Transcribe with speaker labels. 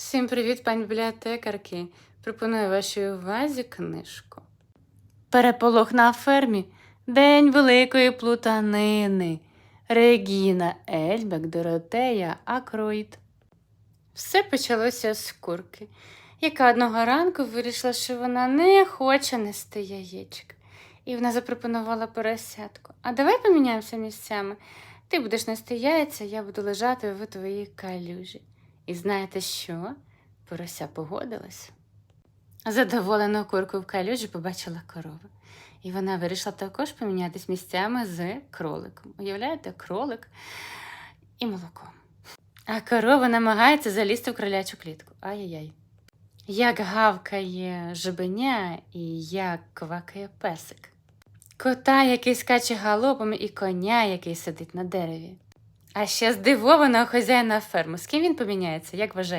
Speaker 1: Всім привіт, пані бібліотекарки. Пропоную вашій увазі книжку. Переполох на фермі. День великої плутанини. Регіна Ельбек, Доротея Акроїд. Все почалося з курки, яка одного ранку вирішила, що вона не хоче нести яєчка. І вона запропонувала поросятку. А давай поміняємося місцями. Ти будеш нести яйця, я буду лежати в твоїй калюжі. І знаєте що? Порося погодилась. Задоволену курку в калюжі побачила корова. І вона вирішила також помінятись місцями з кроликом. Уявляєте, кролик і молоко. А корова намагається залізти в кролячу клітку. Ай-яй-яй. Як гавкає жабеня і як квакає песик. Кота, який скаче галопом, і коня, який сидить на дереві. А ще здивована хазяїна ферми. З ким він поміняється, як вважає?